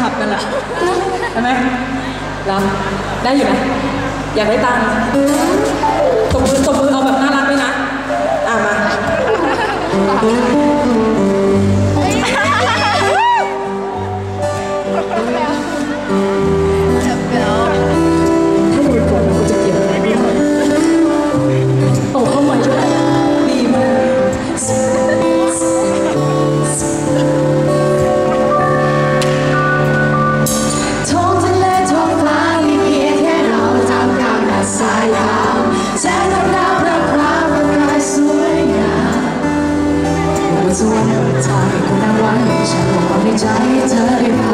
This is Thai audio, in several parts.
คลับกันละใช่ไหมเราได้อยู่นะอยากได้ตังค์ตบมือตบมือเอาแบบน่ารักด้วยนะ อะมา สวยเธอใจก็นั่งไว้ฉันบอกความในใจเธอได้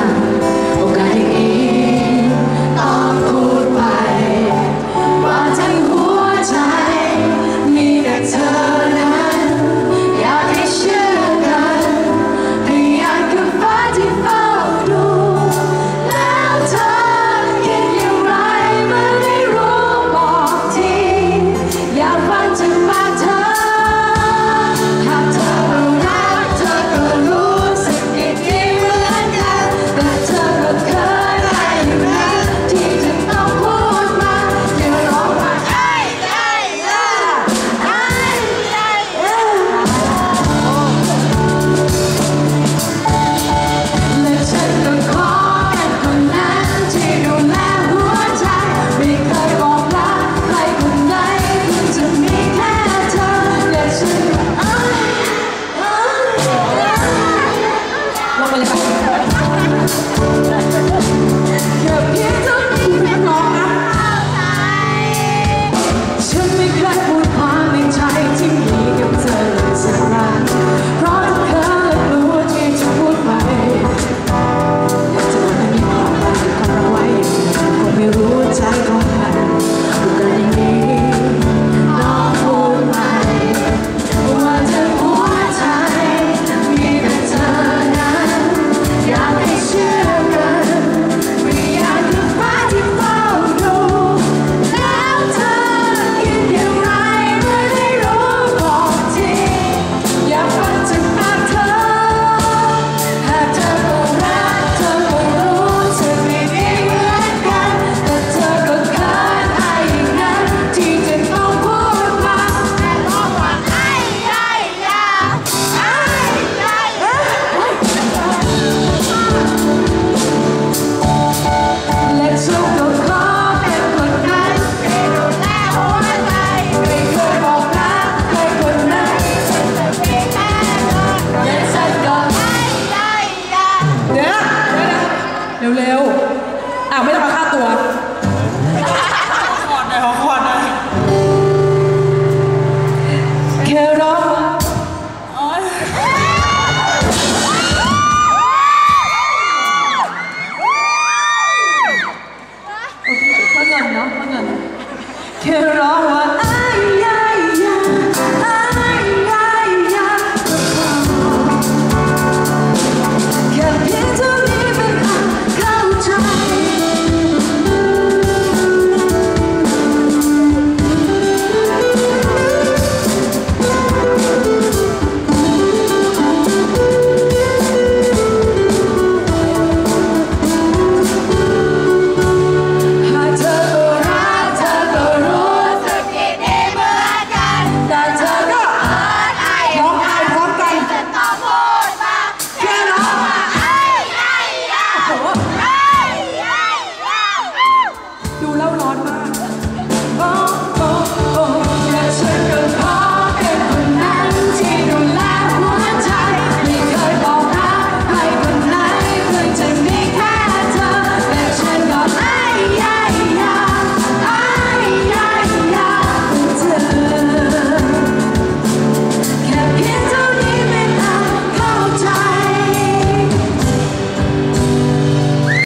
sale con